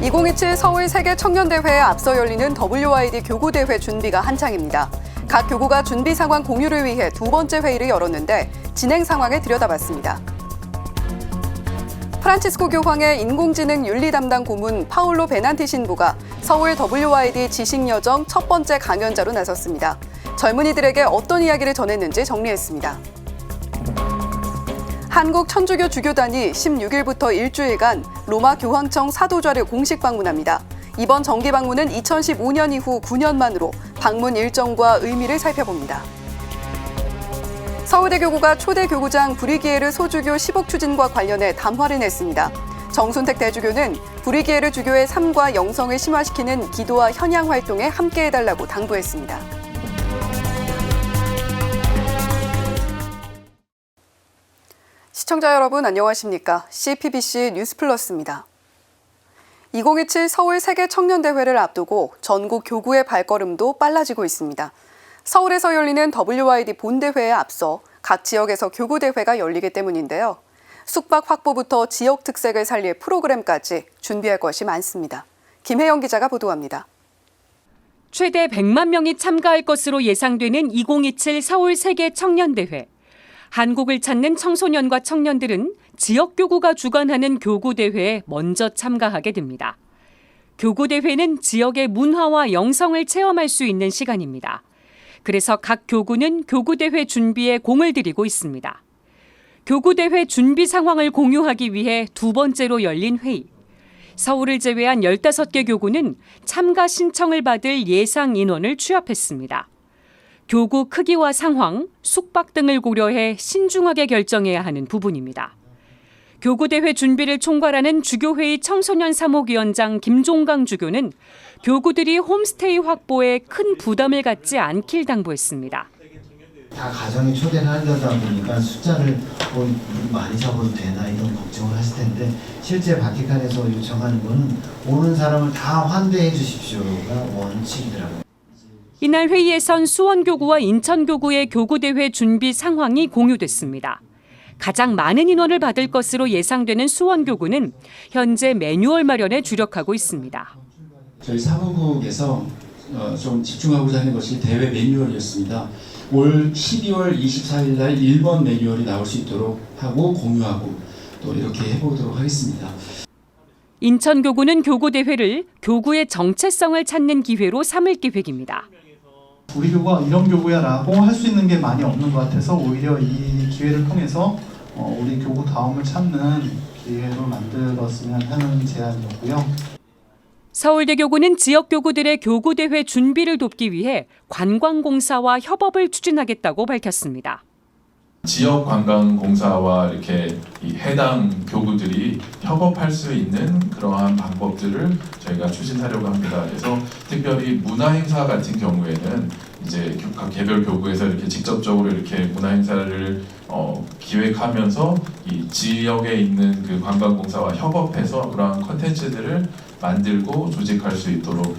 2027 서울 세계 청년대회에 앞서 열리는 WID 교구대회 준비가 한창입니다. 각 교구가 준비 상황 공유를 위해 두 번째 회의를 열었는데 진행 상황을 들여다봤습니다. 프란치스코 교황의 인공지능 윤리 담당 고문 파울로 베난티 신부가 서울 WID 지식 여정 첫 번째 강연자로 나섰습니다. 젊은이들에게 어떤 이야기를 전했는지 정리했습니다. 한국 천주교 주교단이 16일부터 일주일간 로마 교황청 사도좌를 공식 방문합니다. 이번 정기 방문은 2015년 이후 9년 만으로 방문 일정과 의미를 살펴봅니다. 서울대 교구가 초대 교구장 브리기에르 소주교 10억 추진과 관련해 담화를 냈습니다. 정순택 대주교는 브리기에르 주교의 삶과 영성을 심화시키는 기도와 현양 활동에 함께해달라고 당부했습니다. 시청자 여러분 안녕하십니까? CPBC 뉴스플러스입니다. 2027 서울 세계 청년 대회를 앞두고 전국 교구의 발걸음도 빨라지고 있습니다. 서울에서 열리는 WID 본 대회에 앞서 각 지역에서 교구 대회가 열리기 때문인데요. 숙박 확보부터 지역 특색을 살릴 프로그램까지 준비할 것이 많습니다. 김혜영 기자가 보도합니다. 최대 100만 명이 참가할 것으로 예상되는 2027 서울 세계 청년 대회. 한국을 찾는 청소년과 청년들은 지역 교구가 주관하는 교구 대회에 먼저 참가하게 됩니다. 교구 대회는 지역의 문화와 영성을 체험할 수 있는 시간입니다. 그래서 각 교구는 교구 대회 준비에 공을 들이고 있습니다. 교구 대회 준비 상황을 공유하기 위해 두 번째로 열린 회의. 서울을 제외한 15개 교구는 참가 신청을 받을 예상 인원을 취합했습니다. 교구 크기와 상황, 숙박 등을 고려해 신중하게 결정해야 하는 부분입니다. 교구대회 준비를 총괄하는 주교회의 청소년 사목위원장 김종강 주교는 교구들이 홈스테이 확보에 큰 부담을 갖지 않길 당부했습니다. 다 가정에 초대를 하려다 보니까 숫자를 뭐 많이 잡아도 되나 이런 걱정을 하실 텐데 실제 바티칸에서 요청하는 거는 오는 사람을 다 환대해 주십시오가 원칙이더라고요. 이날 회의에선 수원교구와 인천교구의 교구대회 준비 상황이 공유됐습니다. 가장 많은 인원을 받을 것으로 예상되는 수원교구는 현재 매뉴얼 마련에 주력하고 있습니다. 저희 사무국에서 어, 좀 집중하고자 하는 것이 대회 매뉴얼이었습니다. 올 12월 24일 날 1번 매뉴얼이 나올 수 있도록 하고 공유하고 또 이렇게 해보도록 하겠습니다. 인천교구는 교구대회를 교구의 정체성을 찾는 기회로 삼을 계획입니다. 우리 교구가 이런 교구야라고 할 수 있는 게 많이 없는 것 같아서 오히려 이 기회를 통해서 어, 우리 교구 다움을 찾는 기회로 만들었으면 하는 제안이었고요. 서울대 교구는 지역 교구들의 교구 대회 준비를 돕기 위해 관광공사와 협업을 추진하겠다고 밝혔습니다. 지역 관광공사와 이렇게 이 해당 교구들이 협업할 수 있는 그러한 방법들을 저희가 추진하려고 합니다. 그래서 특별히 문화 행사 같은 경우에는 이제 교- 각 개별 교구에서 이렇게 직접적으로 이렇게 문화 행사를 어, 기획하면서 이 지역에 있는 그 관광공사와 협업해서 그러한 컨텐츠들을 만들고 조직할 수 있도록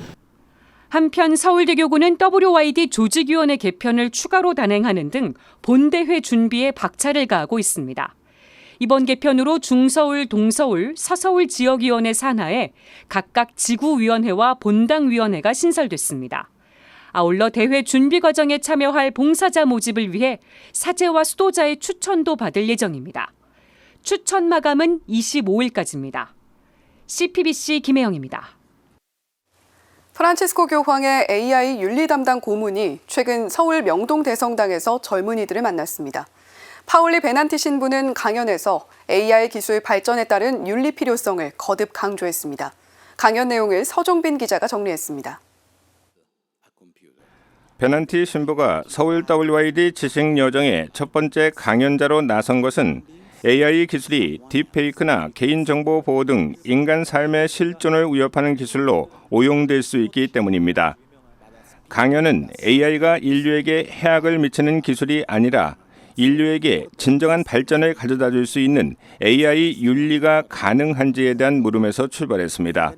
한편 서울대 교구는 WID 조직위원회 개편을 추가로 단행하는 등 본대회 준비에 박차를 가하고 있습니다. 이번 개편으로 중서울, 동서울, 서서울 지역위원회 산하에 각각 지구위원회와 본당위원회가 신설됐습니다. 아울러 대회 준비 과정에 참여할 봉사자 모집을 위해 사제와 수도자의 추천도 받을 예정입니다. 추천 마감은 25일까지입니다. CPBC 김혜영입니다. 프란치스코 교황의 AI 윤리 담당 고문이 최근 서울 명동 대성당에서 젊은이들을 만났습니다. 파울리 베난티 신부는 강연에서 AI 기술 발전에 따른 윤리 필요성을 거듭 강조했습니다. 강연 내용을 서종빈 기자가 정리했습니다. 베난티 신부가 서울 WID 지식 여정의 첫 번째 강연자로 나선 것은 AI 기술이 딥페이크나 개인정보 보호 등 인간 삶의 실존을 위협하는 기술로 오용될 수 있기 때문입니다. 강연은 AI가 인류에게 해악을 미치는 기술이 아니라 인류에게 진정한 발전을 가져다 줄 수 있는 AI 윤리가 가능한지에 대한 물음에서 출발했습니다.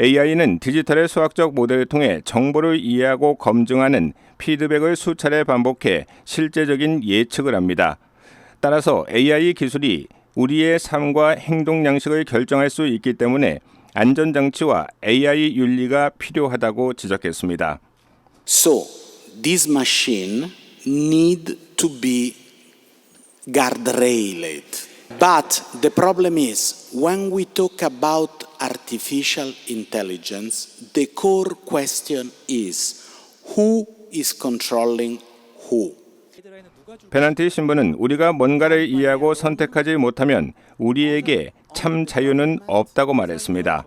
AI는 디지털의 수학적 모델을 통해 정보를 이해하고 검증하는 피드백을 수차례 반복해 실제적인 예측을 합니다. 따라서 AI 기술이 우리의 삶과 행동 양식을 결정할 수 있기 때문에 안전장치와 AI 윤리가 필요하다고 지적했습니다. So this machine need to be guardrailed. But the problem is when we talk about artificial intelligence, the core question is who is controlling who? 페난티 신부는 우리가 뭔가를 이해하고 선택하지 못하면 우리에게 참 자유는 없다고 말했습니다.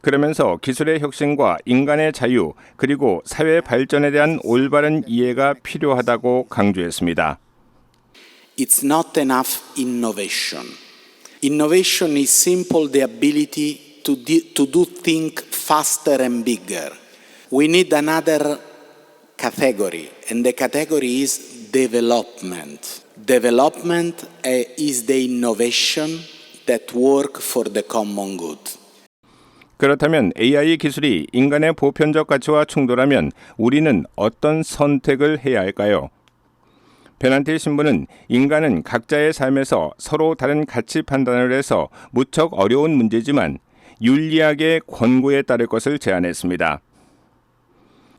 그러면서 기술의 혁신과 인간의 자유 그리고 사회 발전에 대한 올바른 이해가 필요하다고 강조했습니다. It's not enough innovation. Innovation is simple the ability to, to do things faster and bigger. We need another category, and the category is development. Development is the innovation that work for the common good. 그렇다면 AI 기술이 인간의 보편적 가치와 충돌하면 우리는 어떤 선택을 해야 할까요? 베난티 신부는 인간은 각자의 삶에서 서로 다른 가치 판단을 해서 무척 어려운 문제지만 윤리학의 권고에 따를 것을 제안했습니다.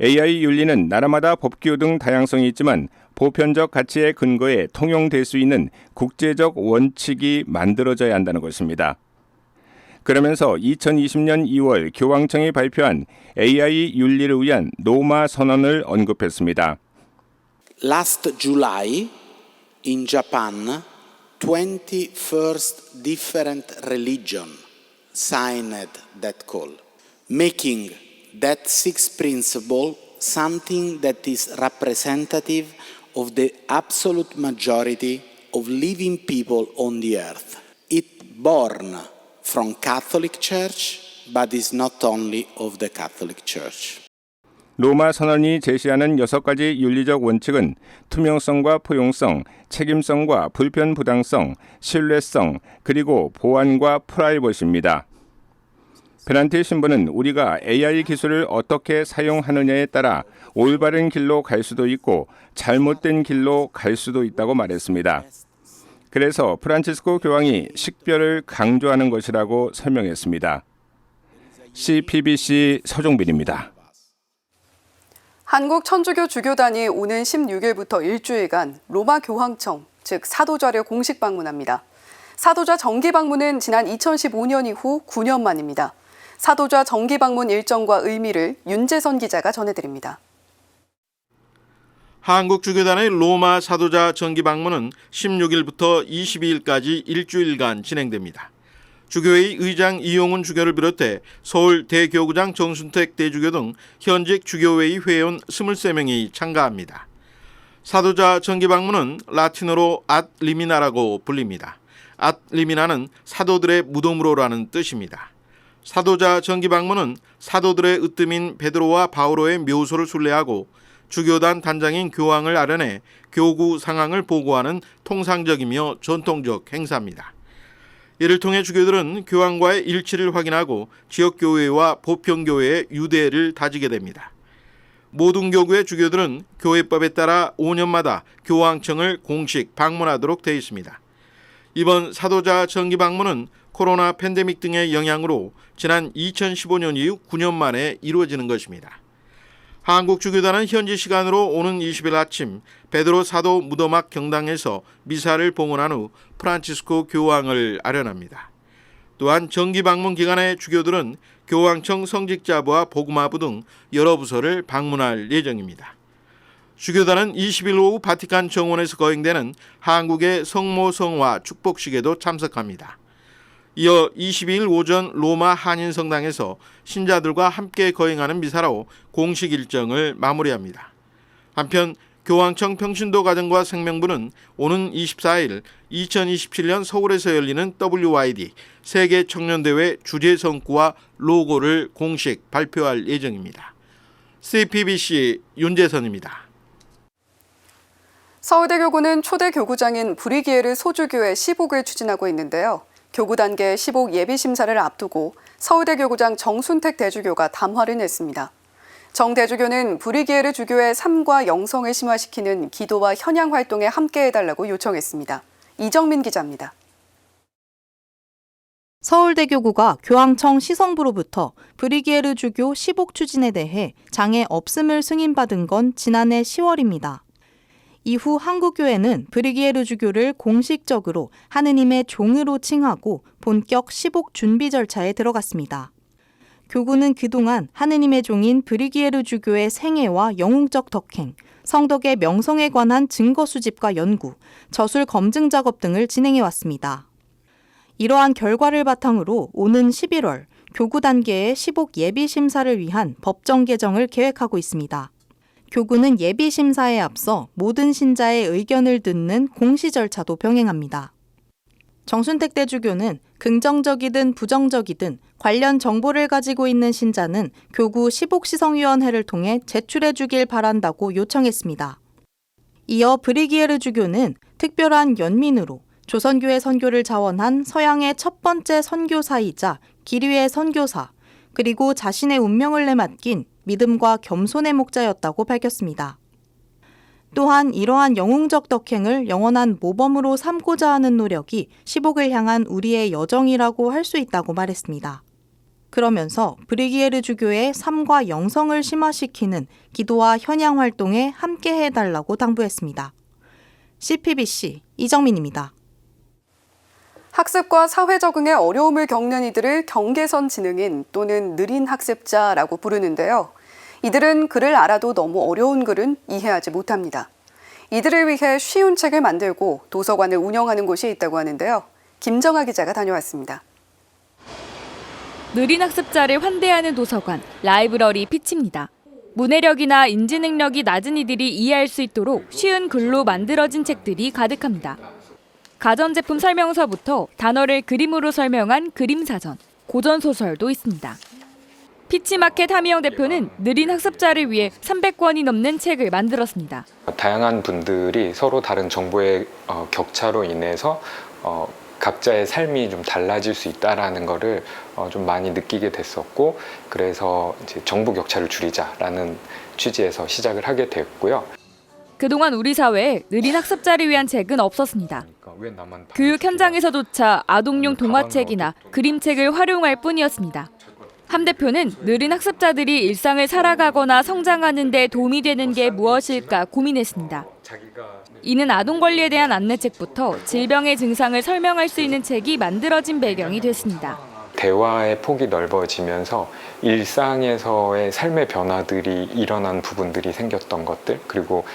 AI 윤리는 나라마다 법규 등 다양성이 있지만 보편적 가치의 근거에 통용될 수 있는 국제적 원칙이 만들어져야 한다는 것입니다. 그러면서 2020년 2월 교황청이 발표한 AI 윤리를 위한 로마 선언을 언급했습니다. Last July in Japan, 21st different religion signed that call, making that sixth principle something that is representative of the absolute majority of living people on the earth. It born from Catholic Church, but is not only of the Catholic Church. 로마 선언이 제시하는 여섯 가지 윤리적 원칙은 투명성과 포용성, 책임성과 불편부당성, 신뢰성, 그리고 보안과 프라이버시입니다. 베란티 신부는 우리가 AI 기술을 어떻게 사용하느냐에 따라 올바른 길로 갈 수도 있고 잘못된 길로 갈 수도 있다고 말했습니다. 그래서 프란치스코 교황이 식별을 강조하는 것이라고 설명했습니다. CPBC 서종빈입니다. 한국 천주교 주교단이 오는 16일부터 일주일간 로마 교황청, 즉 사도좌를 공식 방문합니다. 사도좌 정기 방문은 지난 2015년 이후 9년 만입니다. 사도좌 정기 방문 일정과 의미를 윤재선 기자가 전해드립니다. 한국 주교단의 로마 사도자 정기 방문은 16일부터 22일까지 일주일간 진행됩니다. 주교회 의장 이용훈 주교를 비롯해 서울 대교구장 정순택 대주교 등 현직 주교회의 회원 23명이 참가합니다. 사도자 정기 방문은 라틴어로 앗 리미나라고 불립니다. 앗 리미나는 사도들의 무덤으로라는 뜻입니다. 사도자 정기 방문은 사도들의 으뜸인 베드로와 바오로의 묘소를 순례하고 주교단 단장인 교황을 아련해 교구 상황을 보고하는 통상적이며 전통적 행사입니다. 이를 통해 주교들은 교황과의 일치를 확인하고 지역 교회와 보편 교회의 유대를 다지게 됩니다. 모든 교구의 주교들은 교회법에 따라 5년마다 교황청을 공식 방문하도록 되어 있습니다. 이번 사도자 정기 방문은 코로나 팬데믹 등의 영향으로 지난 2015년 이후 9년 만에 이루어지는 것입니다. 한국 주교단은 현지 시간으로 오는 20일 아침 베드로 사도 무덤 앞 경당에서 미사를 봉헌한 후 프란치스코 교황을 아련합니다. 또한 정기 방문 기간에 주교들은 교황청 성직자부와 복음화부 등 여러 부서를 방문할 예정입니다. 주교단은 20일 오후 바티칸 정원에서 거행되는 한국의 성모 성화 축복식에도 참석합니다. 이어 22일 오전 로마 한인성당에서 신자들과 함께 거행하는 미사로 공식 일정을 마무리합니다. 한편 교황청 평신도 가정과 생명부는 오는 24일 2027년 서울에서 열리는 WYD 세계 청년대회 주제 성구와 로고를 공식 발표할 예정입니다. CPBC 윤재선입니다. 서울대 교구는 초대 교구장인 브리기에르 소주교의 시복을 추진하고 있는데요. 교구 단계 시복 예비 심사를 앞두고 서울대 교구장 정순택 대주교가 담화를 냈습니다. 정 대주교는 브리기에르 주교의 삶과 영성을 심화시키는 기도와 현양 활동에 함께해달라고 요청했습니다. 이정민 기자입니다. 서울대교구가 교황청 시성부로부터 브리기에르 주교 시복 추진에 대해 장애 없음을 승인받은 건 지난해 10월입니다. 이후 한국교회는 브리기에르 주교를 공식적으로 하느님의 종으로 칭하고 본격 시복 준비 절차에 들어갔습니다. 교구는 그동안 하느님의 종인 브리기에르 주교의 생애와 영웅적 덕행, 성덕의 명성에 관한 증거 수집과 연구, 저술 검증 작업 등을 진행해 왔습니다. 이러한 결과를 바탕으로 오는 11월 교구 단계의 시복 예비 심사를 위한 법정 개정을 계획하고 있습니다. 교구는 예비 심사에 앞서 모든 신자의 의견을 듣는 공시 절차도 병행합니다. 정순택 대주교는 긍정적이든 부정적이든 관련 정보를 가지고 있는 신자는 교구 시복시성위원회를 통해 제출해 주길 바란다고 요청했습니다. 이어 브리기에르 주교는 특별한 연민으로 조선교회 선교를 자원한 서양의 첫 번째 선교사이자 기류의 선교사, 그리고 자신의 운명을 내맡긴 믿음과 겸손의 목자였다고 밝혔습니다. 또한 이러한 영웅적 덕행을 영원한 모범으로 삼고자 하는 노력이 시복을 향한 우리의 여정이라고 할 수 있다고 말했습니다. 그러면서 브리기에르 주교의 삶과 영성을 심화시키는 기도와 현양 활동에 함께 해달라고 당부했습니다. CPBC 이정민입니다. 학습과 사회 적응에 어려움을 겪는 이들을 경계선 지능인 또는 느린 학습자라고 부르는데요. 이들은 글을 알아도 너무 어려운 글은 이해하지 못합니다. 이들을 위해 쉬운 책을 만들고 도서관을 운영하는 곳이 있다고 하는데요. 김정아 기자가 다녀왔습니다. 느린 학습자를 환대하는 도서관, 라이브러리 피치입니다. 문해력이나 인지 능력이 낮은 이들이 이해할 수 있도록 쉬운 글로 만들어진 책들이 가득합니다. 가전제품 설명서부터 단어를 그림으로 설명한 그림사전, 고전소설도 있습니다. 피치마켓 하미영 대표는 느린 학습자를 위해 300권이 넘는 책을 만들었습니다. 다양한 분들이 서로 다른 정보의 어, 격차로 인해서 어, 각자의 삶이 좀 달라질 수 있다라는 거를 어, 좀 많이 느끼게 됐었고 그래서 이제 정보 격차를 줄이자라는 취지에서 시작을 하게 됐고요. 그동안 우리 사회에 느린 학습자를 위한 책은 없었습니다. 교육 현장에서조차 아동용 동화책이나 그림책을 활용할 뿐이었습니다. 함 대표는 느린 학습자들이 일상을 살아가거나 성장하는 데 도움이 되는 게 무엇일까 고민했습니다. 이는 아동 권리에 대한 안내책부터 질병의 증상을 설명할 수 있는 책이 만들어진 배경이 됐습니다. 대화의 폭이 넓어지면서 일상에서의 삶의 변화들이 일어난 부분들이 생겼던 것들 그리고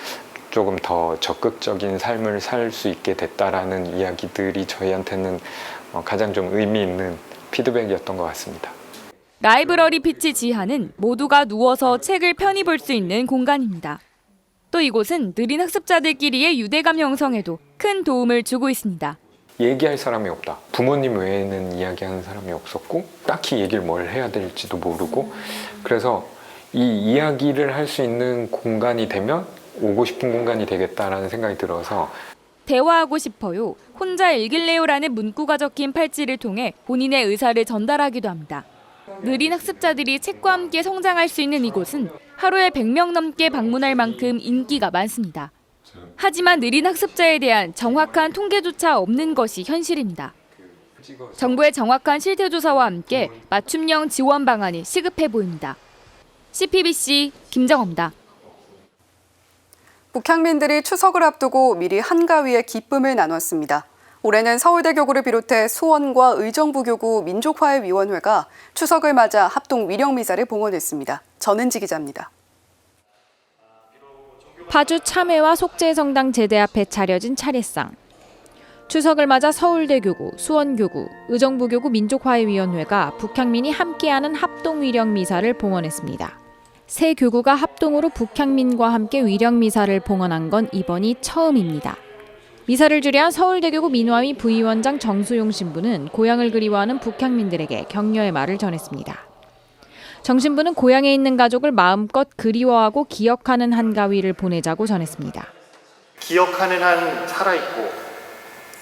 조금 더 적극적인 삶을 살 수 있게 됐다라는 이야기들이 저희한테는 어, 가장 좀 의미 있는 피드백이었던 것 같습니다. 라이브러리 피치 지하는 모두가 누워서 책을 편히 볼 수 있는 공간입니다. 또 이곳은 느린 학습자들끼리의 유대감 형성에도 큰 도움을 주고 있습니다. 얘기할 사람이 없다. 부모님 외에는 이야기하는 사람이 없었고 딱히 얘기를 뭘 해야 될지도 모르고 그래서 이 이야기를 할 수 있는 공간이 되면 오고 싶은 공간이 되겠다라는 생각이 들어서 대화하고 싶어요. 혼자 읽을래요라는 문구가 적힌 팔찌를 통해 본인의 의사를 전달하기도 합니다. 느린 학습자들이 책과 함께 성장할 수 있는 이곳은 하루에 100명 넘게 방문할 만큼 인기가 많습니다. 하지만 느린 학습자에 대한 정확한 통계조차 없는 것이 현실입니다. 정부의 정확한 실태조사와 함께 맞춤형 지원 방안이 시급해 보입니다. CPBC 김정호입니다. 북향민들이 추석을 앞두고 미리 한가위에 기쁨을 나눴습니다. 올해는 서울대 교구를 비롯해 수원과 의정부 교구 민족화해 위원회가 추석을 맞아 합동 위령 미사를 봉헌했습니다. 전은지 기자입니다. 파주 참회와 속죄 성당 제대 앞에 차려진 차례상. 추석을 맞아 서울대 교구, 수원 교구, 의정부 교구 민족화해 위원회가 북향민이 함께하는 합동 위령 미사를 봉헌했습니다. 세 교구가 합동으로 북향민과 함께 위령 미사를 봉헌한 건 이번이 처음입니다. 미사를 주례한 서울대교구 민화위 부위원장 정수용 신부는 고향을 그리워하는 북향민들에게 격려의 말을 전했습니다. 정 신부는 고향에 있는 가족을 마음껏 그리워하고 기억하는 한가위를 보내자고 전했습니다. 기억하는 한 살아있고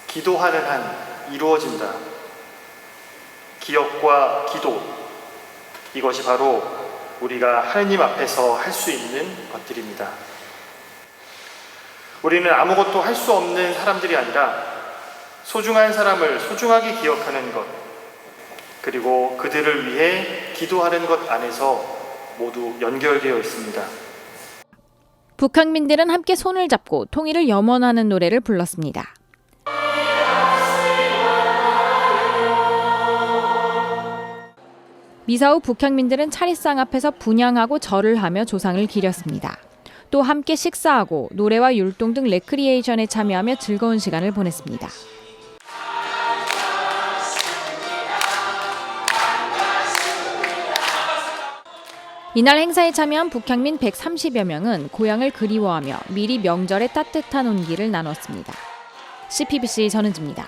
기도하는 한 이루어진다. 기억과 기도 이것이 바로 우리가 하느님 앞에서 할 수 있는 것들입니다. 우리는 아무것도 할 수 없는 사람들이 아니라 소중한 사람을 소중하게 기억하는 것, 그리고 그들을 위해 기도하는 것 안에서 모두 연결되어 있습니다. 북한민들은 함께 손을 잡고 통일을 염원하는 노래를 불렀습니다. 미사 후 북향민들은 차례상 앞에서 분향하고 절을 하며 조상을 기렸습니다. 또 함께 식사하고 노래와 율동 등 레크리에이션에 참여하며 즐거운 시간을 보냈습니다. 이날 행사에 참여한 북향민 130여 명은 고향을 그리워하며 미리 명절의 따뜻한 온기를 나눴습니다. CPBC 전은지입니다.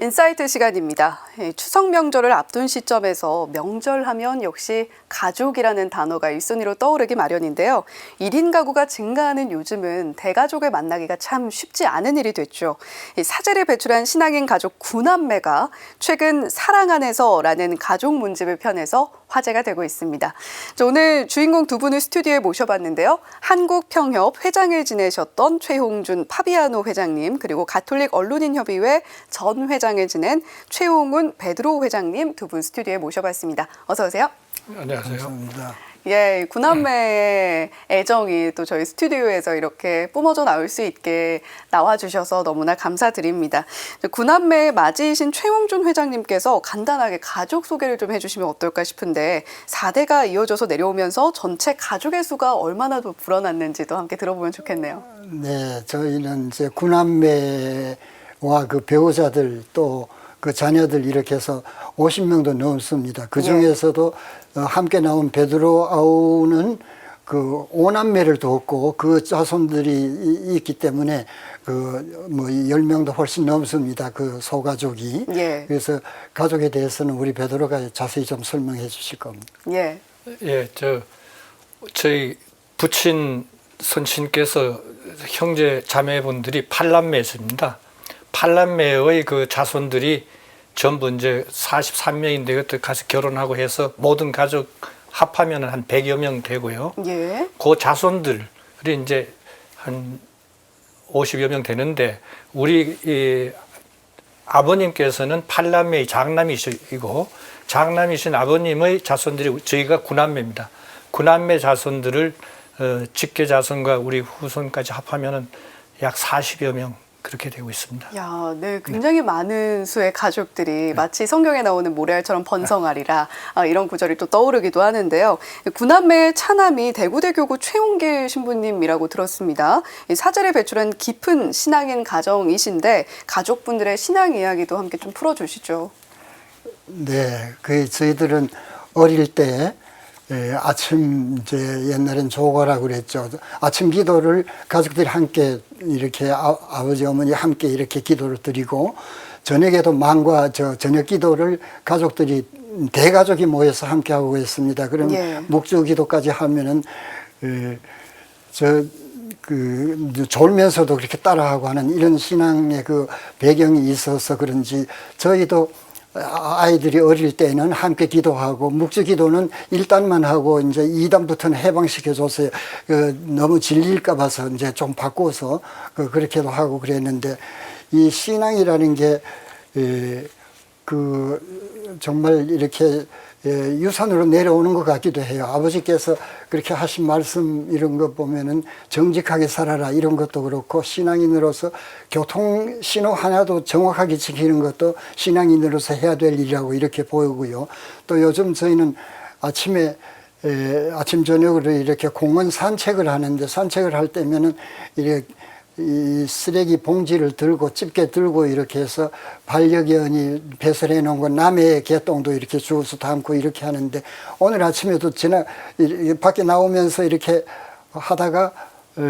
인사이트 시간입니다. 예, 추석 명절을 앞둔 시점에서 명절하면 역시 가족이라는 단어가 일순위로 떠오르기 마련인데요. 1인 가구가 증가하는 요즘은 대가족을 만나기가 참 쉽지 않은 일이 됐죠. 이 사제를 배출한 신앙인 가족 구남매가 최근 사랑 안에서라는 가족 문집을 펴내서 화제가 되고 있습니다. 자, 오늘 주인공 두 분을 스튜디오에 모셔봤는데요. 한국평협 회장을 지내셨던 최홍준 파비아노 회장님 그리고 가톨릭 언론인협의회 전 회장 을 지낸 최홍훈 베드로 회장님 두 분 스튜디오에 모셔봤습니다. 어서 오세요. 안녕하세요. 예, 구남매의 애정이 또 저희 스튜디오에서 이렇게 뿜어져 나올 수 있게 나와주셔서 너무나 감사드립니다. 구남매의 맞이이신 최홍준 회장님께서 간단하게 가족 소개를 좀 해주시면 어떨까 싶은데 4대가 이어져서 내려오면서 전체 가족의 수가 얼마나 더 불어났는지도 함께 들어보면 좋겠네요. 네, 저희는 이제 구남매와 그 배우자들 또 그 자녀들 이렇게 해서 50명도 넘습니다. 그 중에서도 어, 함께 나온 베드로 아우는 그 오남매를 뒀고 그 자손들이 이- 있기 때문에 그 뭐 10명도 훨씬 넘습니다. 그 소가족이. 예. 그래서 가족에 대해서는 우리 베드로가 자세히 좀 설명해 주실 겁니다. 예. 예, 저 저희 부친 선친께서 형제 자매분들이 팔남매십니다. 팔남매의 그 자손들이 전부 이제 43명인데 그때 가서 결혼하고 해서 모든 가족 합하면 한 100여 명 되고요. 예. 그 자손들이 이제 한 50여 명 되는데 우리 이 아버님께서는 팔남매의 장남이시고 장남이신 아버님의 자손들이 저희가 구남매입니다. 구남매 자손들을 어, 직계 자손과 우리 후손까지 합하면은 약 40여 명 그렇게 되고 있습니다. 야, 네, 굉장히 많은 수의 가족들이 마치 성경에 나오는 모래알처럼 번성하리라 아, 이런 구절이 또 떠오르기도 하는데요. 구남매의 차남이 대구대교구 최홍길 신부님이라고 들었습니다. 이 사제를 배출한 깊은 신앙인 가정이신데 가족분들의 신앙 이야기도 함께 좀 풀어주시죠. 네, 그 저희들은 어릴 때 예, 아침 이제 옛날엔 조거라고 그랬죠. 아침 기도를 가족들이 함께 이렇게 아, 아버지 어머니 함께 이렇게 기도를 드리고 저녁에도 망과 저 저녁 기도를 가족들이 대가족이 모여서 함께 하고 있습니다. 그럼 예. 묵주 기도까지 하면은 에, 저그 졸면서도 그렇게 따라하고 하는 이런 신앙의 그 배경이 있어서 그런지 저희도 아- 아이들이 어릴 때는 함께 기도하고 묵주 기도는 1단만 하고 이제 2단부터는 해방시켜 줬어요. 그 너무 질릴까 봐서 이제 좀 바꿔서 그 그렇게도 하고 그랬는데 이 신앙이라는 게 에, 그 정말 이렇게 예, 유산으로 내려오는 것 같기도 해요. 아버지께서 그렇게 하신 말씀 이런 거 보면은 정직하게 살아라 이런 것도 그렇고 신앙인으로서 교통 신호 하나도 정확하게 지키는 것도 신앙인으로서 해야 될 일이라고 이렇게 보이고요. 또 요즘 저희는 아침에 에, 아침 저녁으로 이렇게 공원 산책을 하는데 산책을 할 때면은 이렇게 이 쓰레기 봉지를 들고 집게 들고 이렇게 해서 반려견이 배설해 놓은 거 남의 개똥도 이렇게 주워서 담고 이렇게 하는데 오늘 아침에도 지나 밖에 나오면서 이렇게 하다가 어,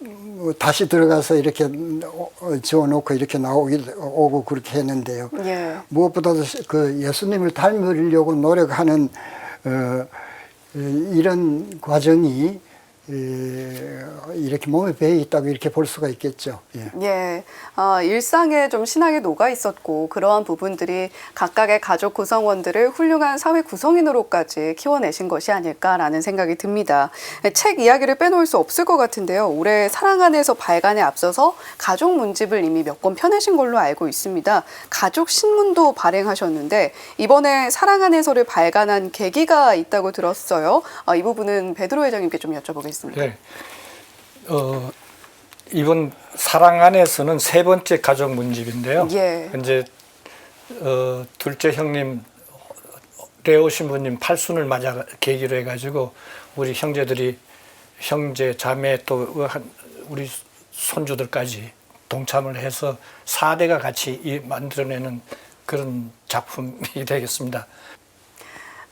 뭐 다시 들어가서 이렇게 어, 지워놓고 이렇게 나오기 오고 그렇게 했는데요. 예. 무엇보다도 그 예수님을 닮으려고 노력하는 어, 이런 과정이 에, 이렇게 몸에 배어 있다고 이렇게 볼 수가 있겠죠. 예. 예, 아, 일상에 좀 신앙이 녹아 있었고 그러한 부분들이 각각의 가족 구성원들을 훌륭한 사회 구성인으로까지 키워내신 것이 아닐까라는 생각이 듭니다. 책 이야기를 빼놓을 수 없을 것 같은데요. 올해 사랑 안에서 발간에 앞서서 가족 문집을 이미 몇 권 펴내신 걸로 알고 있습니다. 가족 신문도 발행하셨는데 이번에 사랑 안에서를 발간한 계기가 있다고 들었어요. 아, 이 부분은 베드로 회장님께 좀 여쭤보겠습니다. 네. 어, 이번 사랑 안에서는 세 번째 가족 문집인데요. 예. 이제 어, 둘째 형님 레오 신부님 팔순을 맞아 계기로 해가지고 우리 형제들이 형제 자매 또 한- 우리 손주들까지 동참을 해서 4대가 같이 이 만들어내는 그런 작품이 되겠습니다.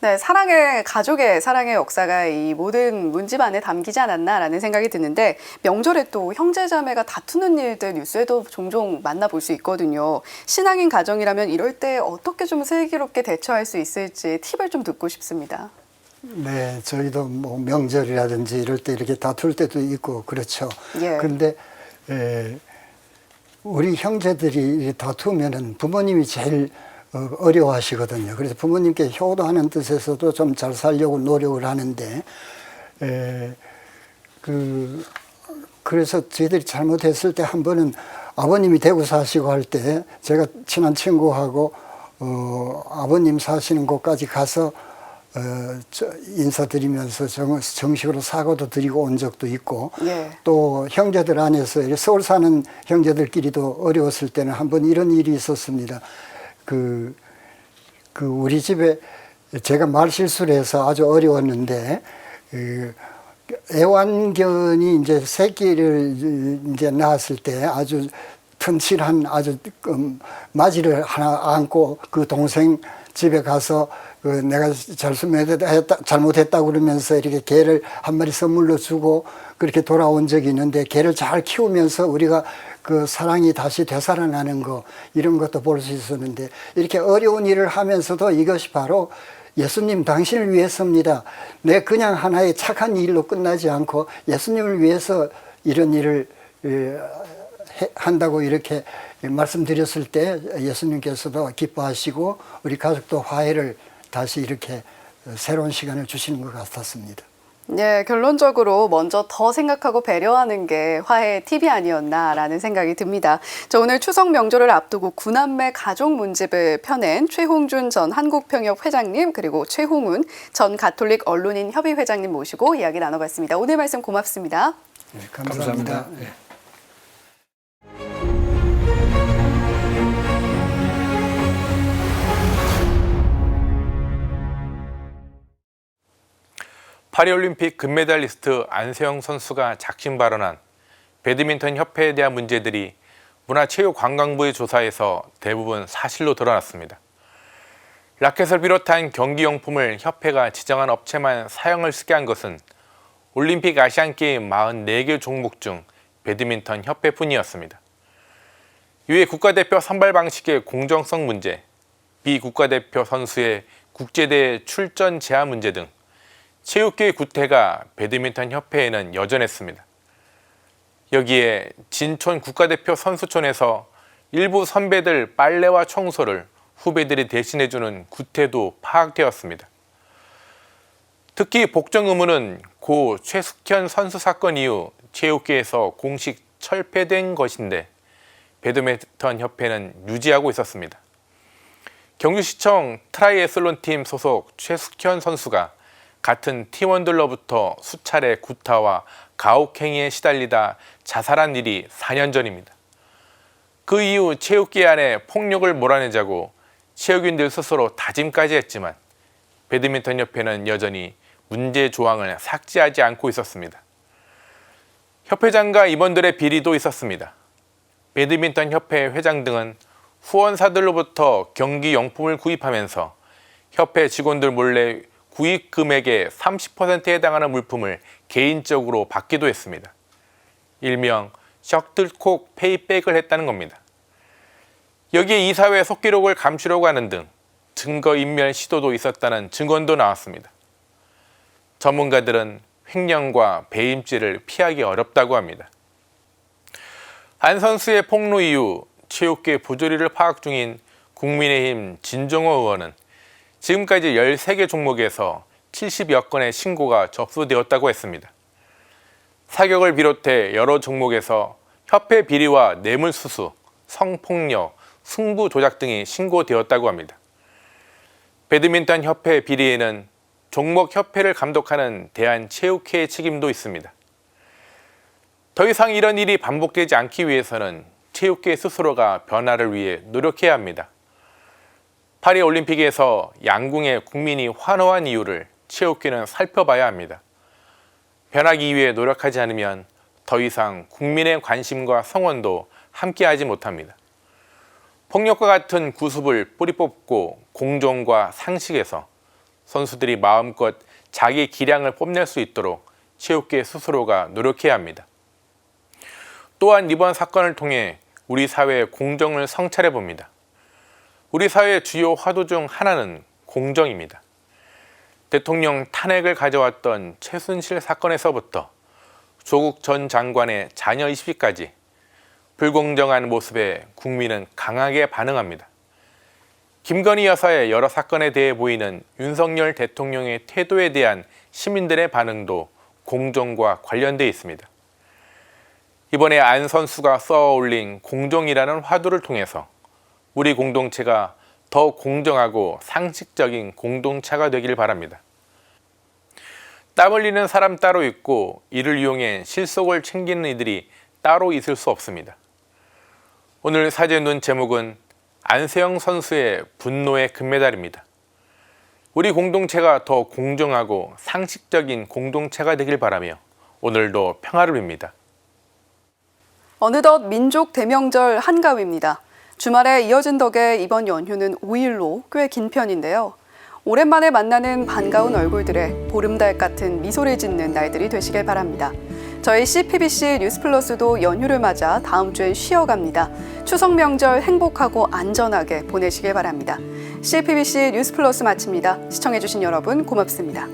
네, 사랑의 가족의 사랑의 역사가 이 모든 문집 안에 담기지 않았나라는 생각이 드는데 명절에 또 형제자매가 다투는 일들 뉴스에도 종종 만나볼 수 있거든요. 신앙인 가정이라면 이럴 때 어떻게 좀 슬기롭게 대처할 수 있을지 팁을 좀 듣고 싶습니다. 네, 저희도 뭐 명절이라든지 이럴 때 이렇게 다툴 때도 있고 그렇죠. 예. 근데 에, 우리 형제들이 다투면은 부모님이 제일 어, 어려워하시거든요. 그래서 부모님께 효도하는 뜻에서도 좀 잘 살려고 노력을 하는데 에, 그 그래서 저희들이 잘못했을 때 한 번은 아버님이 대구 사시고 할 때 제가 친한 친구하고 어, 아버님 사시는 곳까지 가서 어, 저 인사드리면서 정, 정식으로 사과도 드리고 온 적도 있고 예. 또 형제들 안에서 서울 사는 형제들끼리도 어려웠을 때는 한 번 이런 일이 있었습니다. 그, 그 우리 집에 제가 말 실수를 해서 아주 어려웠는데 그 애완견이 이제 새끼를 이제 낳았을 때 아주 튼실한 아주 음, 마지를 하나 안고 그 동생 집에 가서 그 내가 잘못했다, 잘못했다 그러면서 이렇게 개를 한 마리 선물로 주고 그렇게 돌아온 적이 있는데 개를 잘 키우면서 우리가 그 사랑이 다시 되살아나는 거 이런 것도 볼 수 있었는데 이렇게 어려운 일을 하면서도 이것이 바로 예수님 당신을 위해서입니다. 내 그냥 하나의 착한 일로 끝나지 않고 예수님을 위해서 이런 일을 에, 해- 한다고 이렇게 말씀드렸을 때 예수님께서도 기뻐하시고 우리 가족도 화해를 다시 이렇게 새로운 시간을 주시는 것 같았습니다. 예, 결론적으로 먼저 더 생각하고 배려하는 게 화해의 팁이 아니었나라는 생각이 듭니다. 저 오늘 추석 명절을 앞두고 구남매 가족 문집을 펴낸 최홍준 전 한국평협 회장님 그리고 최홍운 전 가톨릭 언론인 협의 회장님 모시고 이야기 나눠봤습니다. 오늘 말씀 고맙습니다. 네, 감사합니다. 감사합니다. 예. 파리올림픽 금메달리스트 안세영 선수가 작심 발언한 배드민턴 협회에 대한 문제들이 문화체육관광부의 조사에서 대부분 사실로 드러났습니다. 라켓을 비롯한 경기용품을 협회가 지정한 업체만 사용을 쓰게 한 것은 올림픽 아시안게임 44개 종목 중 배드민턴 협회뿐이었습니다. 이외 국가대표 선발 방식의 공정성 문제, 비국가대표 선수의 국제대회 출전 제한 문제 등 체육계의 구태가 배드민턴 협회에는 여전했습니다. 여기에 진촌 국가대표 선수촌에서 일부 선배들 빨래와 청소를 후배들이 대신해주는 구태도 파악되었습니다. 특히 복정 의무는 고 최숙현 선수 사건 이후 체육계에서 공식 철폐된 것인데 배드민턴 협회는 유지하고 있었습니다. 경주시청 트라이애슬론 팀 소속 최숙현 선수가 같은 팀원들로부터 수차례 구타와 가혹행위에 시달리다 자살한 일이 4년 전입니다. 그 이후 체육계 안에 폭력을 몰아내자고 체육인들 스스로 다짐까지 했지만 배드민턴 협회는 여전히 문제 조항을 삭제하지 않고 있었습니다. 협회장과 임원들의 비리도 있었습니다. 배드민턴 협회 회장 등은 후원사들로부터 경기 용품을 구입하면서 협회 직원들 몰래 구입 금액의 30%에 해당하는 물품을 개인적으로 받기도 했습니다. 일명 셔틀콕 페이백을 했다는 겁니다. 여기에 이사회 속기록을 감추려고 하는 등 증거 인멸 시도도 있었다는 증언도 나왔습니다. 전문가들은 횡령과 배임죄를 피하기 어렵다고 합니다. 안 선수의 폭로 이후 체육계 부조리를 파악 중인 국민의힘 진정호 의원은 지금까지 13개 종목에서 70여 건의 신고가 접수되었다고 했습니다. 사격을 비롯해 여러 종목에서 협회 비리와 뇌물수수, 성폭력, 승부 조작 등이 신고되었다고 합니다. 배드민턴 협회 비리에는 종목 협회를 감독하는 대한체육회의 책임도 있습니다. 더 이상 이런 일이 반복되지 않기 위해서는 체육계 스스로가 변화를 위해 노력해야 합니다. 파리 올림픽에서 양궁의 국민이 환호한 이유를 체육계는 살펴봐야 합니다. 변하기 위해 노력하지 않으면 더 이상 국민의 관심과 성원도 함께하지 못합니다. 폭력과 같은 구습을 뿌리 뽑고 공정과 상식에서 선수들이 마음껏 자기 기량을 뽐낼 수 있도록 체육계 스스로가 노력해야 합니다. 또한 이번 사건을 통해 우리 사회의 공정을 성찰해 봅니다. 우리 사회의 주요 화두 중 하나는 공정입니다. 대통령 탄핵을 가져왔던 최순실 사건에서부터 조국 전 장관의 자녀 입시까지 불공정한 모습에 국민은 강하게 반응합니다. 김건희 여사의 여러 사건에 대해 보이는 윤석열 대통령의 태도에 대한 시민들의 반응도 공정과 관련돼 있습니다. 이번에 안 선수가 써 올린 공정이라는 화두를 통해서 우리 공동체가 더 공정하고 상식적인 공동체가 되길 바랍니다. 땀 흘리는 사람 따로 있고 이를 이용해 실속을 챙기는 이들이 따로 있을 수 없습니다. 오늘 사제 눈 제목은 안세영 선수의 분노의 금메달입니다. 우리 공동체가 더 공정하고 상식적인 공동체가 되길 바라며 오늘도 평화를 빕니다. 어느덧 민족 대명절 한가위입니다. 주말에 이어진 덕에 이번 연휴는 5일로 꽤 긴 편인데요. 오랜만에 만나는 반가운 얼굴들에 보름달 같은 미소를 짓는 날들이 되시길 바랍니다. 저희 CPBC 뉴스플러스도 연휴를 맞아 다음 주엔 쉬어갑니다. 추석 명절 행복하고 안전하게 보내시길 바랍니다. CPBC 뉴스플러스 마칩니다. 시청해주신 여러분 고맙습니다.